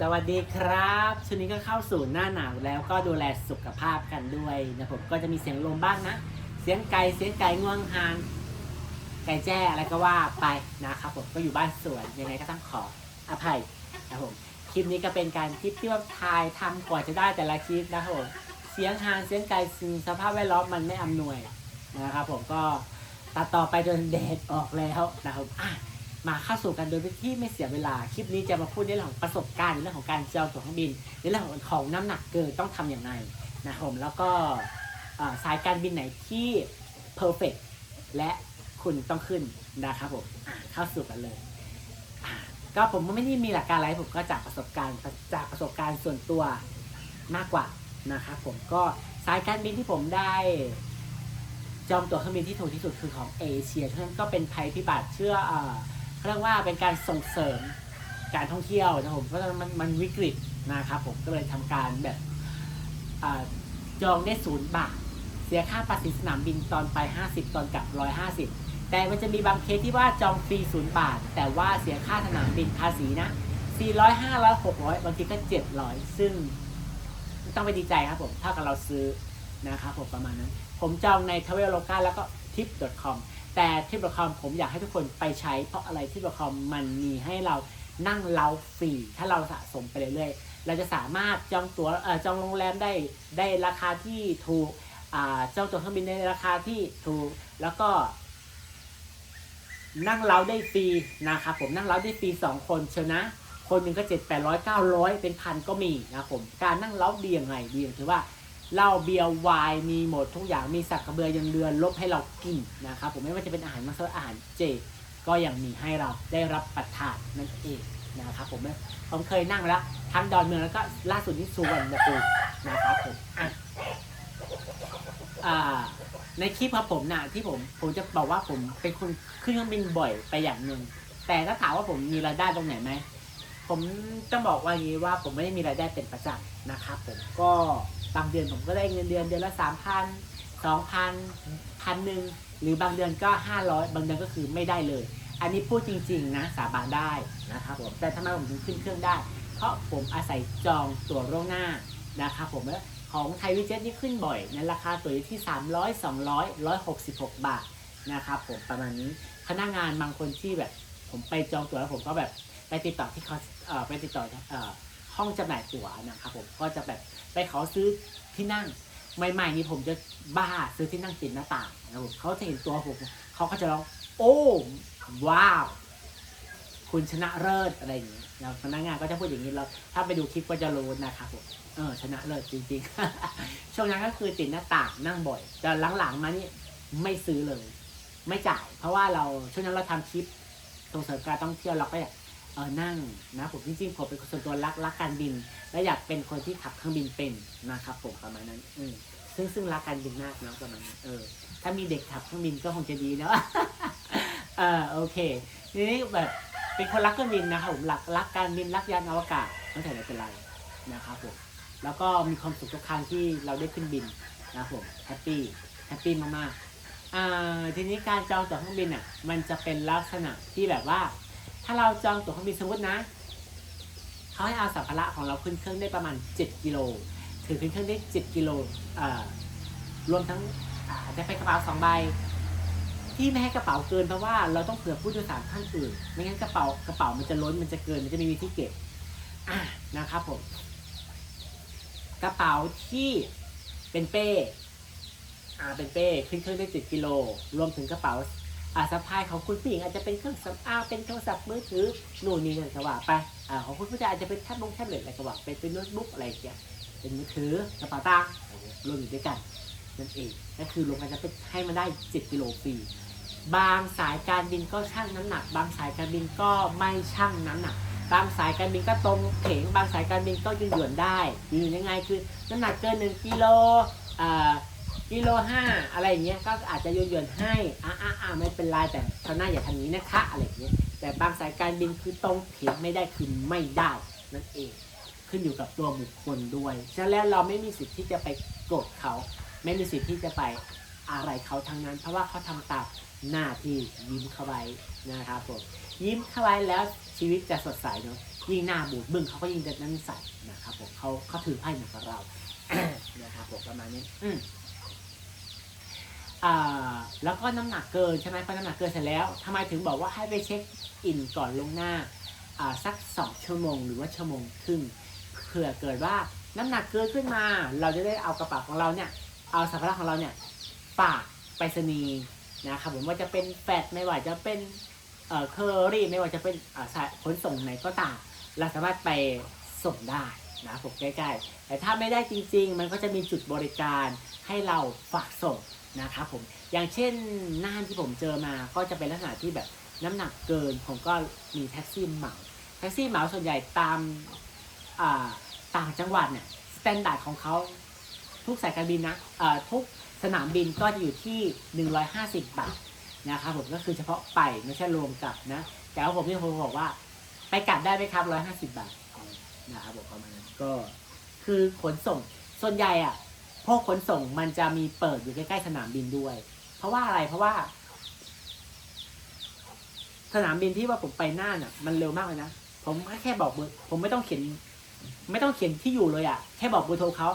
สวัสดีครับช่วงนี้ก็เข้าสู่หน้าหนาวแล้วก็ดูแลสุขภาพกันด้วยนะผมก็จะมีเสียงลมบ้างนะ เสียงไก่เสียงไก่ง่วงหางไก่แจ้อะไรก็ว่าไปนะครับผมก็อยู่บ้านสวนยังไงก็ต้องขออภัยนะผมคลิปนี้ก็เป็นการคลิปที่ว่าถ่ายทำกว่าจะได้แต่ละคลิปนะครับผมเสียงหางเสียงไก่สิ่งสภาพแวดล้อมมันไม่อำนวยนะครับผมก็ตัดต่อไปจนแดดออกแล้วนะครับอะ มาเข้าสู่กันโดยที่ไม่เสียเวลา คลิปนี้จะมาพูดในเรื่องของประสบการณ์ในเรื่องของการจองตั๋วเครื่องบินในเรื่องของของน้ำหนักเกินต้องทำอย่างไรนะครับผมแล้วก็สายการบินไหนที่ perfect และคุณต้องขึ้นนะครับผมเข้าสู่กันเลย ก็ผมไม่ได้มีหลักการอะไรผมก็จากประสบการณ์จากประสบการณ์ส่วนตัวมากกว่านะครับผมก็สายการบินที่ผมได้จองตั๋วเครื่องบินที่ถูกที่สุดคือของเอเชียเทั้งนั้นก็เป็นภัยพิบัติเชื่ออ เรียกว่าเป็นการส่งเสริมการท่องเที่ยวนะครับผมเพราะฉะนั้นมันมันวิกฤตนะครับผมก็เลยทำการแบบอจองได้ศูนย์บาทเสียค่าภาษีสนามบินตอนไป 50 ตอนกลับ 150 แต่มันจะมีบางเคสที่ว่าจองฟรีศูนย์บาท แต่ว่าเสียค่าสนามบินภาษีนะ 400 500 600 บางทีก็ 700 ซึ่งต้องไปดีใจครับผมเท่ากับเราซื้อนะครับผมประมาณนั้น ผมจองใน Traveloka แล้วก็ tip.com แต่ที่ประคอมผมอยากให้ทุกคนไปใช้ เพราะอะไรที่ประคอมมันมีให้เรานั่งเล้าฟรี ถ้าเราสะสมไปเรื่อยๆ เราจะสามารถจองตัว๋วจองโรงแรมได้ได้ราคาที่ถูกจองตั๋วเครื่องบินในราคาที่ถูก แล้วก็ นั่งเล้าได้ฟรีนะครับผมนั่งเล้าได้ฟรีสองคนเชียวนะ คนหนึ่งก็เจ็ดแปดร้อยเก้าร้อยเป็นพันก็มีนะครับผมการนั่งเล้าดียังไงดีอย่างที่ว่า เหล้าเบียร์ไวน์มีหมดทุกอย่างมีสักกระเบือยังเรือนลบให้เรากินนะครับผมไม่ว่าจะเป็นอาหารมัสอาหารเจ ก็ยังมีให้เราได้รับประทานนั่นเองนะครับผมผมเคยนั่งแล้วทั้งดอนเมืองแล้วก็ล่าสุดที่สุวรรณภูมินะครับผมในคลิปครับผมนะที่ผมผมจะบอกว่าผมเป็นคนขึ้นเครื่องบินบ่อยไปอย่างหนึ่งแต่ถ้าถามว่าผมมีรายได้ตรงไหนไหมผมต้องบอกว่าอย่างนี้ว่าผมไม่ได้มีรายได้เป็นประจำนะครับผมก็ บางเดือนผมก็ได้เงินเดือนเดือนละสามพันสองพันพันหนึ่งหรือบางเดือนก็ห้าร้อยบางเดือนก็คือไม่ได้เลย อันนี้พูดจริงๆนะสาบานได้นะครับผมแต่ทำไมผมถึงขึ้นเครื่องได้ เพราะผมอาศัยจองตั๋วล่วงหน้านะครับผมแล้วของไทยวิเจ็ตนี่ขึ้นบ่อยในราคาตั๋วอยู่ที่ 300 200 166 บาทนะครับผมประมาณนี้พนักงานบางคนที่แบบผมไปจองตั๋วแล้วผมก็แบบไปติดต่อที่เขาเอ่อไปติดต่อเอ่อห้องจำหน่ายตั๋วนะครับผมก็จะแบบ ไปขอซื้อที่นั่ง ใหม่ๆนี้ผมจะบ้าซื้อที่นั่งติดหน้าต่างนะครับผมเขาจะเห็นตัวผมเขาก็จะร้องโอ้ว้าว คุณชนะเลิศอะไรอย่างเงี้ยแล้วพนักงานก็จะพูดอย่างนี้แล้วถ้าไปดูคลิปก็จะรู้นะครับผมเออชนะเลิศจริงๆ ช่วงนั้นก็คือติดหน้าต่างนั่งบ่อยแต่หลังๆมานี่ไม่ซื้อเลย ไม่จ่าย เพราะว่าเราช่วงนั้นเราทำคลิปส่งเสริมการท่องเที่ยวเราก็อยาก เออนั่งนะผมจริงๆผมเป็นคนส่วนตัวรักรักการบิน และอยากเป็นคนที่ขับเครื่องบินเป็นนะครับผมประมาณนั้นอืมซึ่งซึ่งรักการบินมากเนาะประมาณนั้นเออ ถ้ามีเด็กขับเครื่องบินก็คงจะดีเนาะเออโอเคทีนี้แบบเป็นคนรักเครื่องบินนะครับผมรักรักการบินรักยานอวกาศไม่ใช่ไม่เป็นไรนะครับผมแล้วก็มีความสุขทุกครั้งที่เราได้ขึ้นบินนะครับผมแฮปปี้แฮปปี้มากๆอ่าทีนี้การจองตั๋วเครื่องบินอะมันจะเป็นลักษณะที่แบบว่า ถ้าเราจองตั๋วเครื่องบินสมมตินะเขาให้เอาสัมภาระของเราขึ้นเครื่องได้ประมาณ 7 กิโล ถือขึ้นเครื่องได้ 7 กิโลรวมทั้งอ่าจะเป็นกระเป๋าสองใบ ที่ไม่ให้กระเป๋าเกินเพราะว่าเราต้องเผื่อผู้โดยสารท่านอื่น ไม่งั้นกระเป๋ากระเป๋ามันจะล้นมันจะเกินมันจะไม่มีที่เก็บอะนะครับผม กระเป๋าที่เป็นเป้อ่าเป็นเป้ขึ้นเครื่องได้ 7 กิโล รวมถึงกระเป๋า อ่าสะพายของคุณผู้หญิงอาจจะเป็นเครื่องสำอางเป็นโทรศัพท์มือถือนู่นนี่นั่นก็ว่าไปอ่าของคุณผู้ชายอาจจะเป็นแท็บลงแท็บเล็ตอะไรก็ว่าไปเป็นโน้ตบุ๊กอะไรอย่างเงี้ยเป็นมือถือกระเป๋าตังค์อะไรเงี้ยรวมอยู่ด้วยกันนั่นเองก็คือรวมกันจะเป็นให้มันได้7กิโลฟรีบางสายการบินก็ชั่งน้ำหนัก บางสายการบินก็ไม่ชั่งน้ำหนัก บางสายการบินก็ตรงเข่งบางสายการบินก็ยืนหย่นได้ยืนยังไงคือน้ำหนักเกินหนึ่งกิโลอ่า กิโลห้าอะไรอย่างเงี้ยก็อาจจะโยนโยนให้อ่าอ่าอ่าไม่เป็นไรแต่เขาหน้าอย่าทำนี้นะคะอะไรอย่างเงี้ยแต่บางสายการบินคือตรงเถียงไม่ได้คือไม่ได้นั่นเอง ขึ้นอยู่กับตัวบุคคลด้วยฉะนั้นแล้วเราไม่มีสิทธิ์ที่จะไปโกรธเขา ไม่มีสิทธิ์ที่จะไปอะไรเขาทั้งนั้น เพราะว่าเขาทำตามหน้าที่ยิ้มเข้าไว้นะครับผมยิ้มเข้าไว้แล้วชีวิตจะสดใสเนาะยิ่งหน้าบูดบึ้งเขาก็ยิ่งเด็ดนั้นใส่นะครับผมเขาเขาถือไพ่เหมือนกับเรานะครับผมประมาณนี้อื แล้วก็น้ำหนักเกินใช่ไหมพอน้ำหนักเกินเสร็จแล้วทำไมถึงบอกว่าให้ไปเช็คอินก่อนลงหน้าอ่าสักสองชั่วโมง หรือว่าชั่วโมงครึ่งเผื่อเกิดว่าน้ำหนักเกินขึ้นมา เราจะได้เอากระเป๋าของเราเนี่ยเอาสัมภาระของเราเนี่ยฝากไปรษณีย์นะครับผมว่าจะเป็นแฟดไม่ว่าจะเป็นเอ่อเคอรี่ไม่ว่าจะเป็นอ่าสายขนส่งไหนก็ตามเราสามารถไปส่งได้นะผมใกล้ๆแต่ถ้าไม่ได้จริง ๆ มันก็จะมีจุดบริการให้เราฝากส่ง นะครับผมอย่างเช่นน่านที่ผมเจอมาก็จะเป็นลักษณะที่แบบน้ำหนักเกิน ผมก็มีแท็กซี่เหมาแท็กซี่เหมาส่วนใหญ่ตามาต่างจังหวัดเนี่ยสแตนดาร์ดของเขาทุกสายการบินนะทุกสนามบินก็จะอยู่ที่ 150 บาทนะครับผมก็คือเฉพาะไปไม่ใช่รวมกลับนะแต่ว่าผมที่ผมบอกว่าไปกลับได้ไหมครับ 150 บาทนะครับผมประมาณนั้นก็คือขนส่งส่วนใหญ่อะ พวกขนส่งมันจะมีเปิดอยู่ใกล้ๆสนามบินด้วย เพราะว่าอะไรเพราะว่า สนามบินที่ว่าผมไปน่านอะ มันเร็วมากเลยนะผมแค่บอกเบอร์ผมไม่ต้องเขียน ไม่ต้องเขียนที่อยู่เลยอะ แค่บอกเบอร์โทรเขา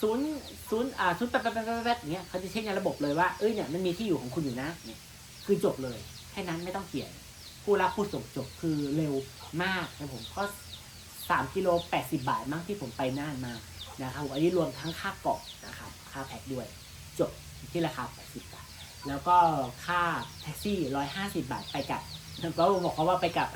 ศูนย์ศูนย์อ่าศูนย์แปดแปดแปดแปดแปดเงี้ยเขาจะเช็คในระบบเลยว่าเอ้ยเนี่ยมันมีที่อยู่ของคุณอยู่นะเนี่ยคือจบเลยแค่นั้นไม่ต้องเขียน ผู้รับผู้ส่งจบคือเร็วมากนะผมก็สามกิโลแปดสิบาทมั้งที่ผมไปน่านมา นะครับอันนี้รวมทั้งค่าเกาะนะครับค่าแพ็คด้วยจบที่ราคาแปดสิบาท แล้วก็ค่าแท็กซี่ร้อยห้าสิบาทไปกลับก็บอกเขาว่าไปกลับ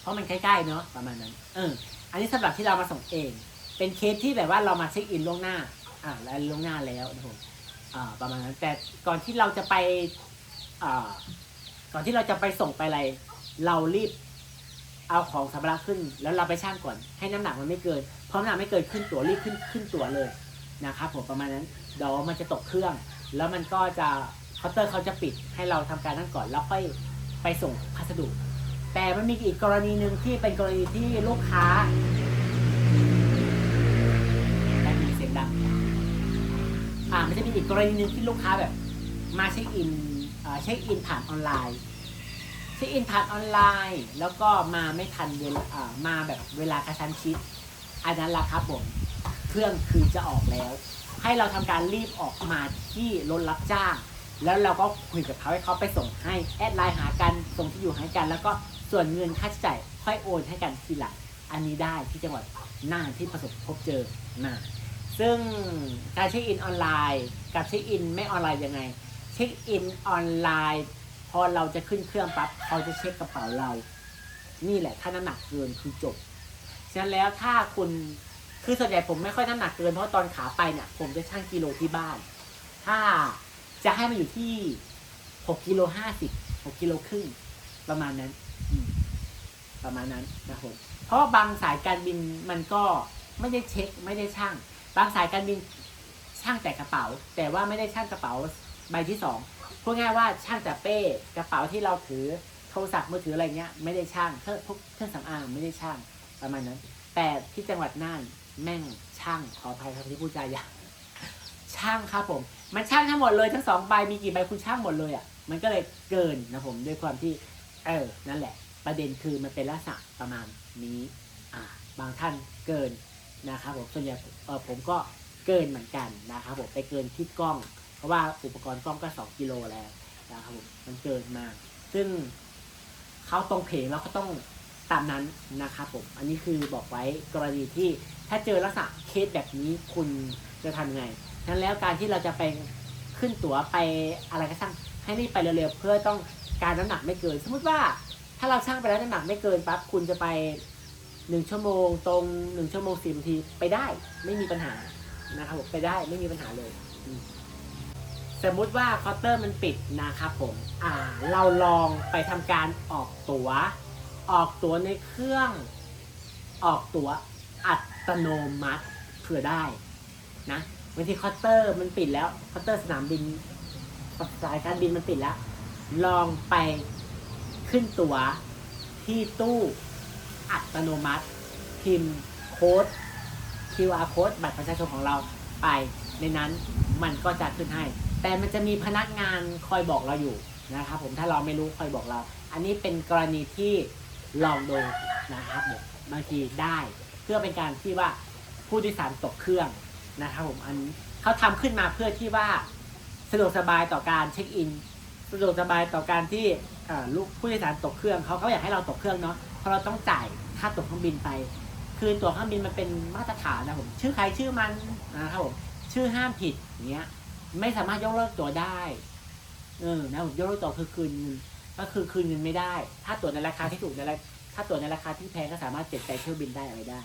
เพราะมันใกล้ๆเนาะประมาณนั้น เออ อันนี้สำหรับที่เรามาส่งเอง เป็นเคสที่แบบว่าเรามาเช็คอินล่วงหน้า อ่าแล้วล่วงหน้าแล้วนะผมอ่าประมาณนั้น แต่ก่อนที่เราจะไปอ่าก่อนที่เราจะไปส่งไปอะไร เรารีบ เอาของสัมภาระขึ้น แล้วเราไปช่างก่อน ให้น้ำหนักมันไม่เกินเพราะน้ำหนักไม่เกินขึ้นตัวรีบขึ้นขึ้นตัวเลยนะครับผมประมาณนั้นเดี๋ยวมันจะตกเครื่อง แล้วมันก็จะเคาน์เตอร์เขาจะปิดให้เราทำการนั่นก่อนแล้วค่อยไปส่งพัสดุ แต่มันมีอีกกรณีหนึ่งที่เป็นกรณีที่ลูกค้าแต่มีเสียงดังอ่ามันจะมีอีกกรณีหนึ่งที่ลูกค้าแบบ มาเช็คอินเช็คอินผ่านออนไลน์ เช็คอินผ่านออนไลน์ แล้วก็มาไม่ทันเวลามาแบบเวลากระชั้นชิด อันนั้นละครับผมเครื่องคือจะออกแล้ว ให้เราทำการรีบออกมาที่รถรับจ้าง แล้วเราก็คุยกับเขาให้เขาไปส่งให้แอดไลน์หากันส่งที่อยู่ให้กัน แล้วก็ส่วนเงินค่าใช้จ่ายค่อยโอนให้กันทีหลังอันนี้ได้ที่จังหวัดน่านที่ประสบพบเจอมาซึ่งการเช็คอินออนไลน์ กับเช็คอินไม่ออนไลน์ยังไง เช็คอินออนไลน์ พอเราจะขึ้นเครื่องปั๊บเขาจะเช็คกระเป๋าเรา นี่แหละถ้าน้ำหนักเกินคือจบฉะนั้นแล้วถ้าคุณคือส่วนใหญ่ผมไม่ค่อยน้ำหนักเกินเพราะตอนขาไปเนี่ยผมจะชั่งกิโลที่บ้าน ถ้าจะให้มันอยู่ที่หกกิโลห้าสิบหกกิโลครึ่งประมาณนั้นประมาณนั้นนะครับผมเพราะบางสายการบินมันก็ไม่ได้เช็คไม่ได้ช่าง บางสายการบินช่างแต่กระเป๋า แต่ว่าไม่ได้ช่างกระเป๋าใบที่สอง พูดง่ายว่าช่างแต่เป้กระเป๋าที่เราถือโทรศัพท์มือถืออะไรเงี้ยไม่ได้ช่างเครื่องพวกเครื่องสำอางไม่ได้ช่างประมาณนั้น แต่ที่จังหวัดน่านแม่งช่างขออภัยครับที่พูดจาหยาบช่างครับผม มันช่างทั้งหมดเลยทั้งสองใบมีกี่ใบคุณช่างหมดเลยอะมันก็เลยเกินนะผมด้วยความที่เออนั่นแหละ ประเด็นคือมันเป็นลักษณะประมาณนี้อ่าบางท่านเกินนะครับผมส่วนใหญ่เออผมก็เกินเหมือนกันนะครับผมไปเกินที่กล้อง เพราะว่าอุปกรณ์กล้องก็สองกิโลแล้วนะครับผมมันเกินมาก ซึ่งเขาตรงเพลงแล้วก็ต้องตามนั้นนะครับผม อันนี้คือบอกไว้กรณีที่ถ้าเจอลักษณะเคสแบบนี้คุณจะทำยังไงนั้นแล้วการที่เราจะไปขึ้นตั๋วไปอะไรก็ช่างให้รีบไปเร็วๆเพื่อต้องการน้ำหนักไม่เกิน สมมติว่าถ้าเราช่างไปแล้วน้ำหนักไม่เกินปั๊บคุณจะไปหนึ่งชั่วโมงตรงหนึ่งชั่วโมงสิบนาทีไปได้ไม่มีปัญหานะครับผมไปได้ไม่มีปัญหาเลยอื สมมุติว่าเคาน์เตอร์มันปิดนะครับผมอ่าเราลองไปทำการออกตัว๋ว ออกตั๋วในเครื่อง ออกตั๋วอัตโนมัติเผื่อได้นะบางทีเคาน์เตอร์มันปิดแล้วเคาน์เตอร์สนามบินสายการบินมันปิดแล้ว ลองไปขึ้นตั๋วที่ตู้อัตโนมัติ พิมพ์โค้ด QR code บัตรประชาชนของเราไปในนั้นมันก็จะขึ้นให้ แต่มันจะมีพนักงานคอยบอกเราอยู่นะครับผมถ้าเราไม่รู้คอยบอกเรา อันนี้เป็นกรณีที่ลองดูนะครับผมบางทีได้ เพื่อเป็นการที่ว่าผู้โดยสารตกเครื่องนะครับผมอันเขาทำขึ้นมาเพื่อที่ว่าสะดวกสบายต่อการเช็คอินสะดวกสบายต่อการที่ลูกผู้โดยสารตกเครื่องเขาเขาอยากให้เราตกเครื่องเนาะเพราะเราต้องจ่ายค่าตั๋วเครื่องบินไป คือตั๋วเครื่องบินมันเป็นมาตรฐานนะผมชื่อใครชื่อมันนะครับผมชื่อห้ามผิดอย่างเงี้ย ไม่สามารถยกเลิกตั๋วได้เออนะผมยกเลิกตั๋วคือคืนเงินก็คือคืนเงินไม่ได้ ถ้าตั๋วในราคาที่ถูกในราถ้าตั๋วในราคาที่แพงก็สามารถเจ็บใจเที่ยวบินได้อะไรได้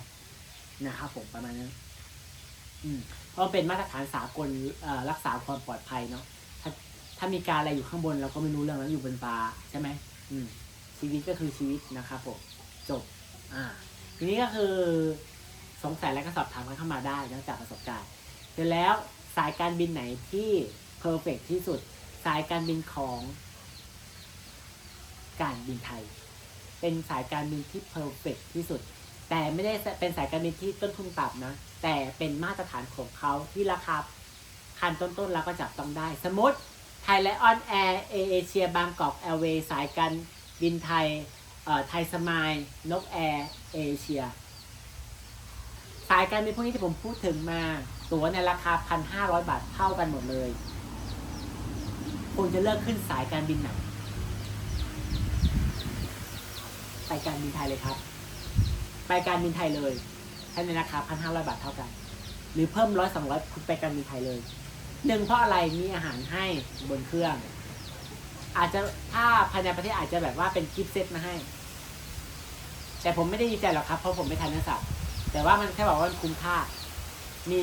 นะครับผมประมาณนั้นอืมเพราะเป็นมาตรฐานสากลรักษาความปลอดภัยเนาะถ้าถ้ามีการอะไรอยู่ข้างบนเราก็ไม่รู้เรื่องนั้นอยู่บนฟ้าใช่ไหมอืมชีวิตก็คือชีวิตนะครับผมจบ อ่า ทีนี้ก็คือสงสัยและก็สอบถามกันเข้ามาได้นะจากประสบการณ์ เสร็จแล้ว สายการบินไหนที่เพอร์เฟกที่สุด สายการบินของการบินไทย เป็นสายการบินที่เพอร์เฟกที่สุด แต่ไม่ได้เป็นสายการบินที่ต้นทุนต่ำนะ แต่เป็นมาตรฐานของเขาที่ราคาพันต้นๆแล้วก็จับต้องได้ สมมติไทยและออนแอร์เอเชียบางกอกแอร์เวย์สายการบินไทยเออไทยสมายนกแอร์เอเชีย สายการบินพวกนี้ที่ผมพูดถึงมา ตั๋วในราคาพันห้าร้อยบาทเท่ากันหมดเลยคุณจะเลือกขึ้นสายการบินไหนไปการบินไทยเลยครับ ไปการบินไทยเลยใช้ในราคาพันห้าร้อยบาทเท่ากัน หรือเพิ่มร้อยสองร้อยคุณไปการบินไทยเลยหนึ่งเพราะอะไรมีอาหารให้บนเครื่อง อาจจะถ้าภายในประเทศอาจจะแบบว่าเป็นกิฟต์เซตมาให้ แต่ผมไม่ได้ดีใจหรอกครับ เพราะผมไม่ทานเนื้อสัตว์แต่ว่ามันแค่บอกว่ามันคุ้มค่า มี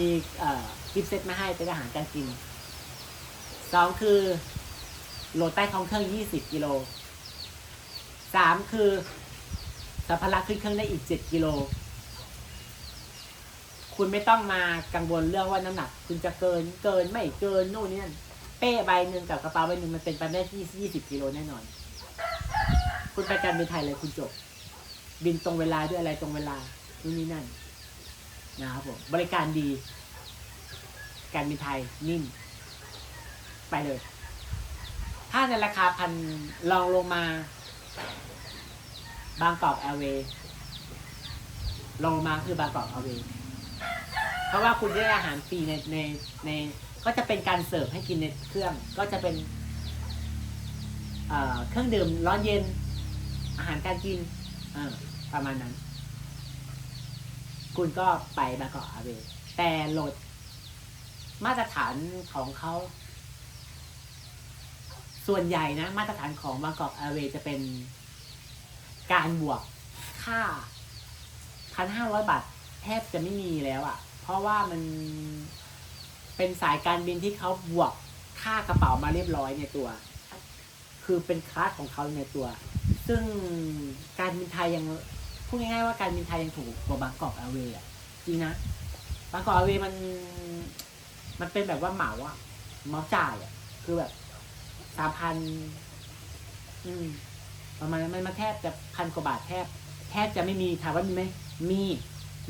กิฟต์เซตมาให้เป็นอาหารการกินสองคือโหลดใต้ท้องเครื่องยี่สิบกิโลสามคือสัมภาระขึ้นเครื่องได้อีกเจ็ดกิโล คุณไม่ต้องมากังวลเรื่องว่าน้ำหนัก คุณจะเกินเกินไม่เกินโน่นนี่นั่นเป้ใบหนึ่งกับกระเป๋าใบหนึ่งมันเป็นไปได้ที่ยี่สิบกิโลแน่นอน คุณไปการบินไทยเลยคุณจบ บินตรงเวลาด้วยอะไรตรงเวลานู่นนี่นั่น นะครับผมบริการดี การบินไทยนิ่ม ไปเลย ถ้าในราคาพันลองลงมา บางกอกแอร์เวย์ลงมาคือบางกอกแอร์เวย์เพราะว่าคุณได้อาหารฟรีในในในก็จะเป็นการเสิร์ฟให้กินในเครื่อง ก็จะเป็นเครื่องดื่มร้อนเย็นอาหารการกินประมาณนั้น คุณก็ไปบางกอกอาเวย์แต่โหลดมาตรฐานของเขาส่วนใหญ่นะ มาตรฐานของบางกอกอาเวย์จะเป็นการบวกค่าพันห้าร้อยบาทแทบจะไม่มีแล้วอะ่ะ เพราะว่ามันเป็นสายการบินที่เขาบวกค่ากระเป๋ามาเรียบร้อยในตัว คือเป็นคลาสของเขาในตัว ซึ่งการบินไทยยัง พูดง่ายๆว่าการบินไทยยังถูกกว่าบางกอกแอร์เวย์อะจริงนะบางกอกแอร์เวย์มัน มันเป็นแบบว่าเหมาอะเหมาจ่ายอะคือแบบสามพันอืมประมาณมันมาแทบจะพันกว่าบาทแทบ แทบจะไม่มีถามว่ามีไหมมี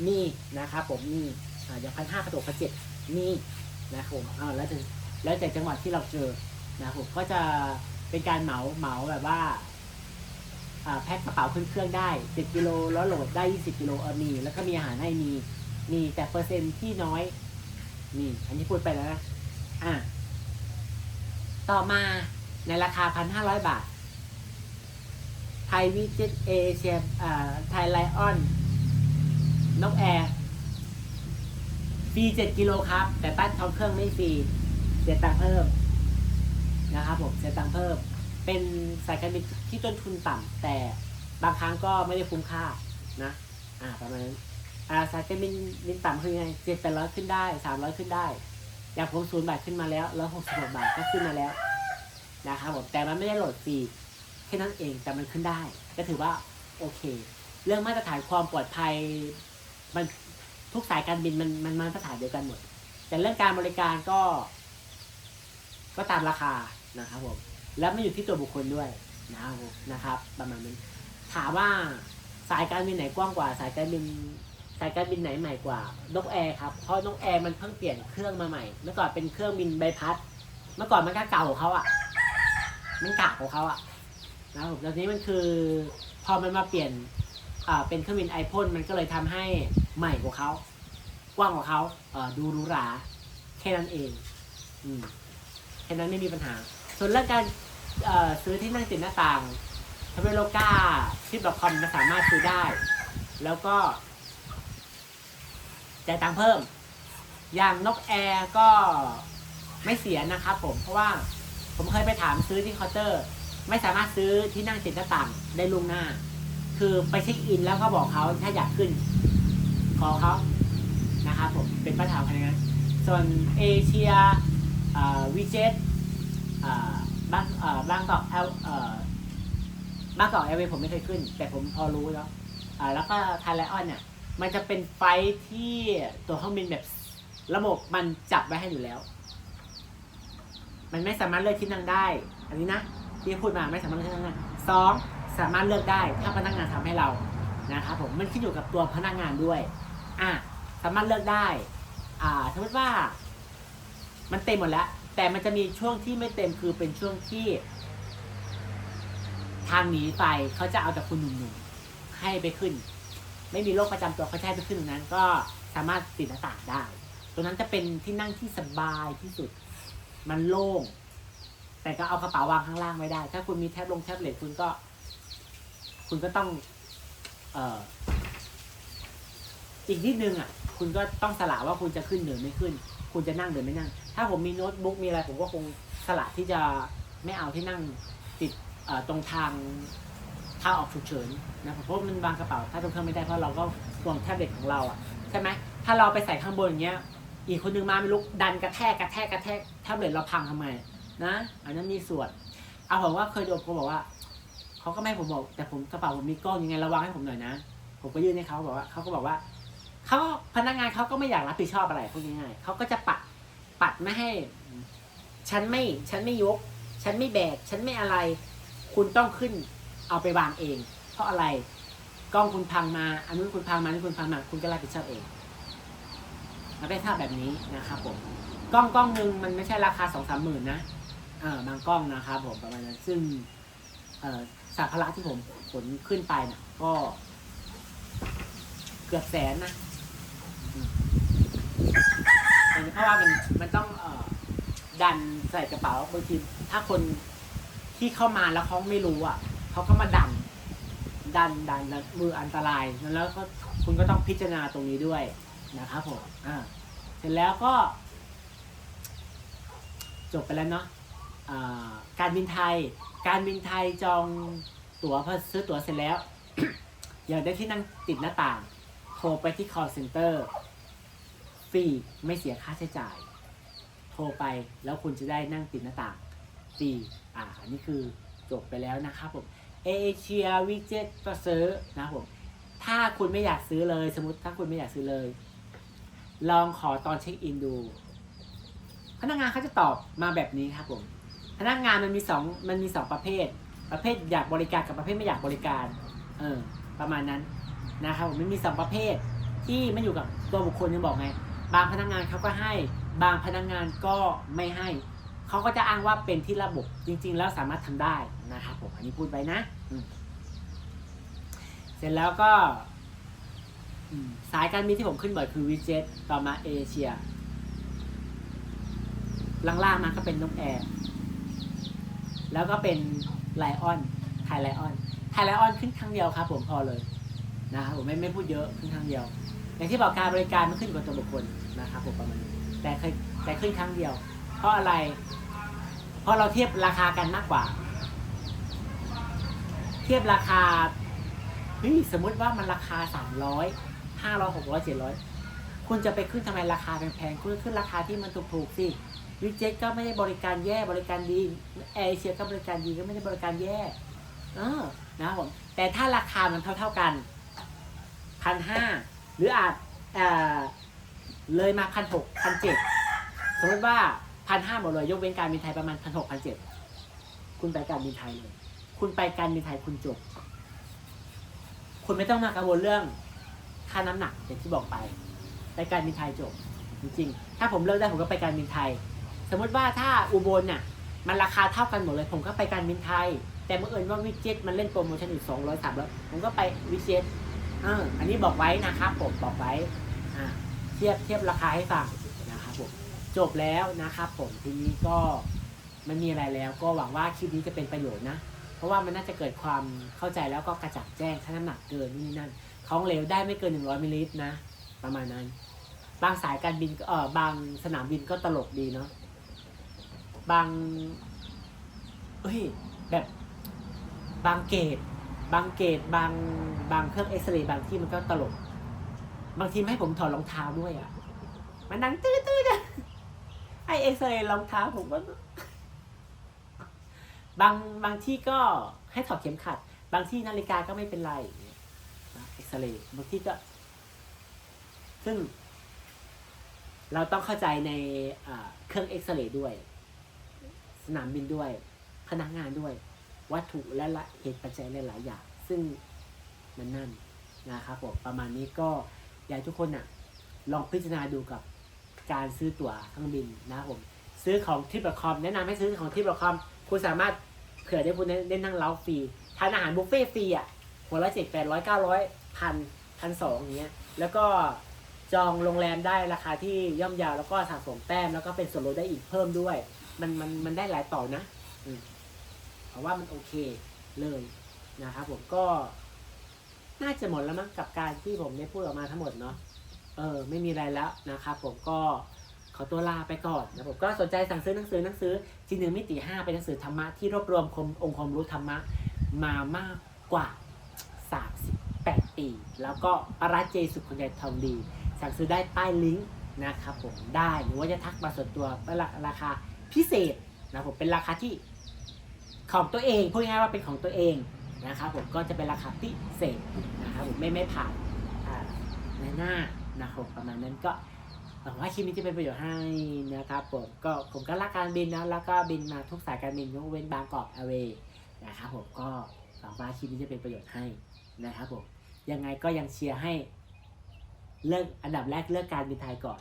มีนะครับผมมีอ่าอย่างพันห้ากระโดดพันเจ็ดมีนะครับผมอ่าแล้วแต่แล้วแต่จังหวัดที่เราเจอนะครับผมก็จะเป็นการเหมาเหมาแบบว่า แพ็คกระเป๋าขึ้นเครื่องได้เจ็ดกิโลแล้วโหลดได้ยี่สิบกิโลเออมี แล้วก็มีอาหารให้มีมีแต่เปอร์เซ็นต์ที่น้อยนี่ อันนี้พูดไปแล้วนะอ่าต่อมาในราคาพันห้าร้อยบาท ไทยวิจิตเอเชียไทยไลออนนกแอร์ฟรีเจ็ดกิโลครับ แต่ตั้นท้องเครื่องไม่ฟรีเสียตังค์เพิ่มนะครับผมเสียตังค์เพิ่ม เป็นสายการบินที่ต้นทุนต่ำแต่บางครั้งก็ไม่ได้คุ้มค่านะอ่าประมาณนั้นอ่าสายการบินบินต่ำคือไงเจ็ดแปดร้อยขึ้นได้สามร้อยขึ้นได้อย่างผมศูนย์บาทขึ้นมาแล้วแล้วหกสิบหกบาทก็ขึ้นมาแล้วนะครับผมแต่มันไม่ได้โหลดฟรีแค่นั้นเองแต่มันขึ้นได้ ก็ถือว่าโอเค เรื่องมาตรฐานความปลอดภัยมันทุกสายการบินมันมันมาตรฐานเดียวกันหมด แต่เรื่องการบริการก็ ก็ตามราคานะครับผม แล้วไม่อยู่ที่ตัวบุคคลด้วยนะครับนะครับ ประมาณนั้นถามว่าสายการบินไหนกว้างกว่า สายการบินสายการบินไหนใหม่กว่านกแอร์ครับเพราะนกแอร์มันเพิ่งเปลี่ยนเครื่องมาใหม่เมื่อก่อนเป็นเครื่องบินใบพัด เมื่อก่อนมันก็เก่าของเขาอะมันเก่าของเขาอะนะครับผมตอนนี้มันคือพอมันมาเปลี่ยนอ่าเป็นเครื่องบินไอพ่นมันก็เลยทำให้ใหม่กว่าเขากว้างกว่าเขาเอ่อดูหรูหราแค่นั้นเอง อืมแค่นั้นไม่มีปัญหา ส่วนเรื่องการซื้อที่นั่งติดหน้าต่างทเวโลกาชิปดอทคอมสามารถซื้อได้ แล้วก็จ่ายตังค์เพิ่ม อย่างนกแอร์ก็ไม่เสียนะครับผม เพราะว่าผมเคยไปถามซื้อที่เคาน์เตอร์ ไม่สามารถซื้อที่นั่งติดหน้าต่างได้ล่วงหน้า คือไปเช็คอินแล้วก็บอกเขาถ้าอยากขึ้น ขอเขานะครับผม เป็นปัญหาภายในนั้นส่วนเอเชียวีเจ็ต บางเอ่อบางกอกเอลเอ่อบางกอกแอร์เวย์ผมไม่เคยขึ้น แต่ผมพอรู้แล้วอ่าแล้วก็ไทยไลออนเนี่ย มันจะเป็นไฟท์ที่ตัวเครื่องบินแบบระบบมันจับไว้ให้อยู่แล้ว มันไม่สามารถเลือกที่นั่งได้ อันนี้นะที่พูดมาไม่สามารถเลือกที่นั่งได้สองสามารถเลือกได้ถ้าพนักงานทำให้เรานะครับผมมันขึ้นอยู่กับตัวพนักงานด้วยอะสามารถเลือกได้ อ่าสมมติว่า มันเต็มหมดแล้ว แต่มันจะมีช่วงที่ไม่เต็มคือเป็นช่วงที่ ทางหนีไฟเขาจะเอาแต่คุณหนุ่มๆให้ไปขึ้น ไม่มีโรคประจำตัวเขาให้ไปขึ้นตรงนั้น ก็สามารถติดหน้าต่างได้ตรงนั้นจะเป็นที่นั่งที่สบายที่สุด มันโล่งแต่ก็เอากระเป๋าวางข้างล่างไม่ได้ ถ้าคุณมีแท็บลงแท็บเล็ตคุณก็ คุณก็ต้อง เอ่ออีกนิดนึงอะ คุณก็ต้องสละว่าคุณจะขึ้นหรือไม่ขึ้น คุณจะนั่งหรือไม่นั่ง ถ้าผมมีโน้ตบุ๊กมีอะไรผมก็คงสละที่จะไม่เอาที่นั่งติดตรงทางทางออกฉุกเฉินนะเพราะมันบางกระเป๋าถ้าตรงเครื่องไม่ได้เพราะเราก็ห่วงแท็บเล็ตของเราอะใช่ไหมถ้าเราไปใส่ข้างบนอย่างเงี้ย อีกคนนึงมาไม่รู้ดันกระแทกกระแทกกระแทกแท็บเล็ตเราพังทำไมนะ อันนั้นมีส่วนเอาผมว่าเคยโดนเขาบอกว่าเขาก็ไม่ผมบอกแต่ผมกระเป๋าผมมีกล้องยังไงระวังให้ผมหน่อยนะ ผมก็ยื่นให้เขาบอกว่าเขาก็บอกว่า เขาพนักงานเขาก็ไม่อยากรับผิดชอบอะไรพูดง่ายๆเขาก็จะปัดปัดไม่ให้ ฉันไม่ฉันไม่ยก ฉันไม่แบก ฉันไม่อะไร คุณต้องขึ้น เอาไปวางเอง เพราะอะไรกล้องคุณพังมาอันนู้นคุณพังมาอันนี้คุณพังมา คุณก็รับผิดชอบเองมันเป็นภาพแบบนี้นะครับผมกล้องกล้องหนึ่งมันไม่ใช่ราคาสองสามหมื่นนะเออบางกล้องนะครับผมประมาณนั้นซึ่ง เออสัมภาระที่ผมขนขึ้นไปน่ะ ก็ เกือบแสนนะ เพราะว่ามันมันต้องเอ่อดันใส่กระเป๋าบางทีถ้าคนที่เข้ามาแล้วเขาไม่รู้อะเขาก็มาดัน ดันดันแล้วมืออันตรายแล้วก็คุณก็ต้องพิจารณาตรงนี้ด้วยนะครับผมอ่าเสร็จแล้วก็ จบไปแล้วเนาะการบินไทย การบินไทยจองตั๋วพอซื้อตั๋วเสร็จแล้ว อยากได้ที่นั่งติดหน้าต่าง โทรไปที่ call center ฟรีไม่เสียค่าใช้จ่าย โทรไปแล้วคุณจะได้นั่งติดหน้าต่างฟรีอ่านนี้คือจบไปแล้วนะครับผมเอเชียวิเจ็ตก็ซื้อนะผมถ้าคุณไม่อยากซื้อเลยสมมติถ้าคุณไม่อยากซื้อเลย ลองขอตอนเช็คอินดู พนักงานเขาจะตอบมาแบบนี้ครับผมพนักงานมันมีสองมันมีสองประเภท ประเภทอยากบริการกับประเภทไม่อยากบริการ เออ ประมาณนั้นนะครับผมมันมีสองประเภทที่ไม่อยู่กับตัวบุคคลยังบอกไง บางพนักงานเขาก็ให้ บางพนักงานก็ไม่ให้ เขาก็จะอ้างว่าเป็นที่ระบบจริง ๆ แล้วสามารถทำได้นะครับผมอันนี้พูดไปนะ เสร็จแล้วก็สายการบินที่ผมขึ้นบ่อยคือวิเจ็ตต่อมาเอเชียล่างๆมาก็เป็นนกแอร์แล้วก็เป็นไลออนไทยไลออนไทยไลออนขึ้นครั้งเดียวครับผมพอเลยนะครับผมไม่ไม่พูดเยอะขึ้นครั้งเดียว อย่างที่บอกการบริการมันขึ้นอยู่กับตัวบุคคล นะครับผมประมาณนี้แต่เคยแต่ขึ้นครั้งเดียว เพราะอะไร เพราะเราเทียบราคากันมากกว่า เทียบราคาเฮ้ยสมมติว่ามันราคาสามร้อยห้าร้อยหกร้อยเจ็ดร้อยคุณจะไปขึ้นทำไมราคาแพงๆคุณขึ้นราคาที่มันถูกๆสิวิเจ็ตก็ไม่ได้บริการแย่บริการดีแอร์เอเชียก็บริการดีก็ไม่ได้บริการแย่เออนะครับผมแต่ถ้าราคามันเท่าๆกันพันห้าหรืออาจเอ่อ เลยมาพันหกพันเจ็ดสมมติว่าพันห้าหมดเลยยกเว้นการบินไทยประมาณพันหกพันเจ็ดคุณไปการบินไทยเลย คุณไปการบินไทยคุณจบ คุณไม่ต้องมากังวลเรื่องค่าน้ำหนักอย่างที่บอกไปไปการบินไทยจบ จริงๆ ถ้าผมเลือกได้ผมก็ไปการบินไทย สมมติว่าถ้าอุบลน่ะมันราคาเท่ากันหมดเลย ผมก็ไปการบินไทย แต่เมื่อเอิญว่าวิเจ็ตมันเล่นโปรโมชั่นอยู่สองร้อยสามร้อยผมก็ไปวิเจ็ตเอออันนี้บอกไว้นะครับผมบอกไว้อ่า ทียบเทียบราคาให้ฟังนะครับผมจบแล้วนะครับผมทีนี้ก็ไม่มีอะไรแล้วก็หวังว่าคลิปนี้จะเป็นประโยชน์นะ เพราะว่ามันน่าจะเกิดความเข้าใจแล้วก็กระจัดแจ้งถ้าน้ำหนักเกินนี่นั่นของเหลวได้ไม่เกิน 100มิลลิลิตรนะ ประมาณนั้น บางสายการบินเออบางสนามบินก็ตลกดีเนาะบางเฮ้ยแบบบางเกต บางเกตบางบางเครื่องเอ็กซเรย์บางที่มันก็ตลก บางทีให้ผมถอดรองเท้าด้วยอะ มันดังตื้อตื้อๆไอเอ็กซเรย์รองเท้าผมก็บางบางที่ก็ให้ถอดเข็มขัด บางที่นาฬิกาก็ไม่เป็นไรเอ็กซเรย์บางที่ก็ ซึ่ง เราต้องเข้าใจในเครื่องเอ็กซเรย์ด้วย สนามบินด้วย พนักงานด้วย วัตถุและละเหตุปัจจัยหลายๆอย่าง ซึ่งมันนั่นนะครับผมประมาณนี้ก็ อยากทุกคนน่ะ ลองพิจารณาดูกับการซื้อตั๋วเครื่องบินนะครับผม ซื้อของทิปคอมแนะนำให้ซื้อของทิปคอมคุณสามารถเผื่อได้คุณได้นั่งเล้าฟรีทานอาหารบุฟเฟ่ฟรีอะหัวละเจ็ดแปดร้อยเก้าร้อยพันพันสองอย่างเงี้ยแล้วก็จองโรงแรมได้ราคาที่ย่อมยาวแล้วก็สะสมแต้มแล้วก็เป็นส่วนลดได้อีกเพิ่มด้วย มันมันมันได้หลายต่อนะอืมเพราะว่ามันโอเคเลยนะครับผมก็ น่าจะหมดแล้วมั้งกับการที่ผมได้พูดออกมาทั้งหมดเนาะเออไม่มีอะไรแล้วนะครับผมก็ขอตัวลาไปก่อนนะผมก็สนใจสั่งซื้อหนังสือหนังสือจีหนึ่งมิติห้าเป็นหนังสือธรรมะที่รวบรวมองค์ความรู้ธรรมะมามากกว่า 38 ปี แล้วก็ปราเจสุขคนใหญ่ทองดี สั่งซื้อได้ใต้ลิงก์นะครับผมได้หรือว่าจะทักมาส่วนตัวเป็นราคาพิเศษนะผมเป็นราคาที่ของตัวเองพูดง่ายว่าเป็นของตัวเอง นะครับผมก็จะเป็นราคาพิเศษนะครับผมไม่ไม่ผ่านในหน้านะครับประมาณนั้นก็หวังว่าคลิปนี้จะเป็นประโยชน์ให้นะครับผมก็ผมก็รักการบินนะแล้วก็บินมาทุกสายการบินยกเว้นบางกอกแอร์เวย์นะครับผมก็หวังว่าคลิปนี้จะเป็นประโยชน์ให้นะครับผมยังไงก็ยังเชียร์ให้เลิกอันดับแรกเลือกการบินไทยก่อน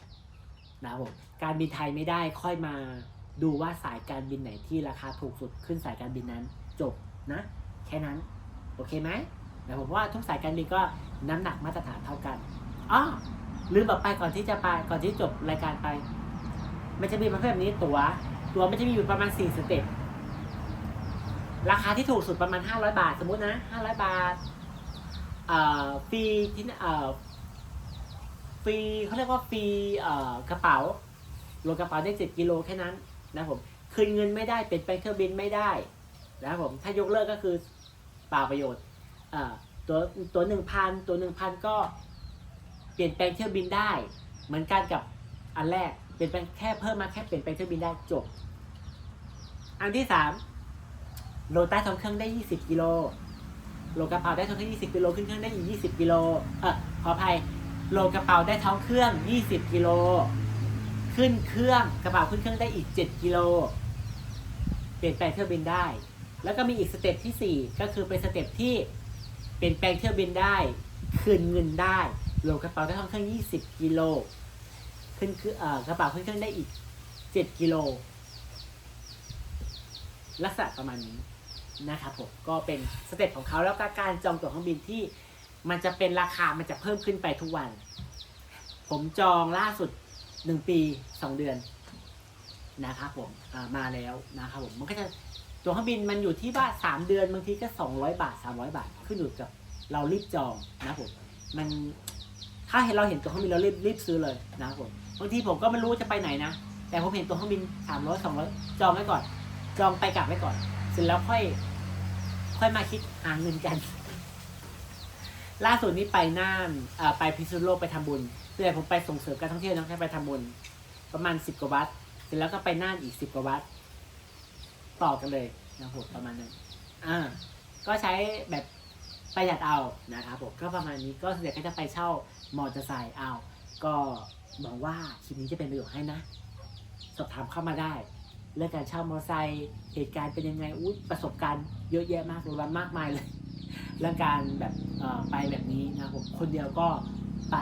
นะครับผมการบินไทยไม่ได้ค่อยมาดูว่าสายการบินไหนที่ราคาถูกสุดขึ้นสายการบินนั้นจบนะ แค่นั้น โอเคไหมแต่ผมว่าทุกสายการบินก็น้ำหนักมาตรฐานเท่ากันอ๋อลืมบอกไปก่อนที่จะไปก่อนที่จบรายการไป มันจะมีประเภทแบบนี้ตัว๋วตั๋วมันจะมีอยู่ประมาณ 4 สเต็ปราคาที่ถูกสุดประมาณ 500 บาท สมมุตินะ 500 บาทเอ่อฟรีที่เอ่อฟรีเขาเรียกว่าฟรีเอ่อกระเป๋าลดกระเป๋าได้เจ็ดกิโลแค่นั้นนะผมคืนเงินไม่ได้เปลี่ยนแปลงเครื่องบินไม่ได้นะผมถ้ายกเลิกก็คือ เปล่าประโยชน์ตัวตัวหนึ่งพันตัวหนึ่งพันก็เปลี่ยนแปลงเที่ยวบินได้ เหมือนกันกับอันแรกเปลี่ยนแปลงแค่เพิ่มมาแค่เปลี่ยนแปลงเที่ยวบินได้จบ อันที่สามโหลดใต้ท้องเครื่องได้ยี่สิบกิโลโหลดกระเป๋าได้ท้องเครื่องยี่สิบกิโลขึ้นเครื่องได้อีกยี่สิบกิโลเออขออภัยโหลดกระเป๋าได้ท้องเครื่อง 20กิโลขึ้นเครื่องกระเป๋าขึ้นเครื่องได้อีก 7กิโลเปลี่ยนแปลงเที่ยวบินได้ แล้วก็มีอีกสเต็ปที่ 4 ก็คือเป็นสเต็ปที่เปลี่ยนแปลงเที่ยวบินได้ คืนเงินได้โหลดกระเป๋าได้ท้องเครื่อง20 กิโล ขึ้นคือเอ่อกระเป๋าขึ้นเครื่องได้อีก 7 กิโล ลักษณะประมาณนี้นะครับผมก็เป็นสเต็ปของเขาแล้วก็การจองตั๋วเครื่องบินที่มันจะเป็นราคามันจะเพิ่มขึ้นไปทุกวัน ผมจองล่าสุดหนึ่งปีสองเดือนนะครับผมมาแล้วนะครับผมมันก็จะ ตั๋วเครื่องบินมันอยู่ที่ว่าสามเดือนบางทีก็สองร้อยบาทสามร้อยบาท ขึ้นอยู่กับเรารีบจองนะผมมันถ้าเห็นเราเห็นตั๋วเครื่องบินเรารีบรีบซื้อเลยนะผมบางทีผมก็ไม่รู้จะไปไหนนะ แต่ผมเห็นตั๋วเครื่องบินสามร้อยสองร้อยจองไว้ก่อน จองไปกลับไว้ก่อน เสร็จแล้วค่อย ค่อยมาคิดหาเงินกัน ล่าสุดนี้ไปน่านไปพิษณุโลกไปทำบุญเพื่อผมไปส่งเสริมการท่องเที่ยวนะแค่ไปทำบุญประมาณสิบกว่าวัดเสร็จแล้วก็ไปน่านอีกสิบกว่าวัด ต่อกันเลยนะครับผมประมาณนั้นอ่าก็ใช้แบบประหยัดเอานะครับผมก็ประมาณนี้ก็เดี๋ยวก็จะไปเช่ามอเตอร์ไซค์เอา ก็หวังว่าคลิปนี้จะเป็นประโยชน์ให้นะ สอบถามเข้ามาได้ เรื่องการเช่ามอเตอร์ไซค์เหตุการณ์เป็นยังไงอุ้ยประสบการณ์เยอะแยะมากเลยมากมายเลยเรื่องการแบบไปแบบนี้นะครับผมคนเดียวก็ไป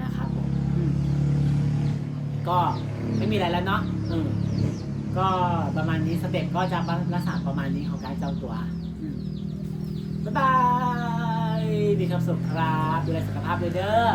นะครับผมมก็ไม่มีอะไรแล้วเนาะอืม ก็ประมาณนี้สเต็ปก็จะรักษาประมาณนี้ของการจ้าตัวบ๊ายบาย ดีครับสุขครับ ดูแลสุขภาพเลยเด้อ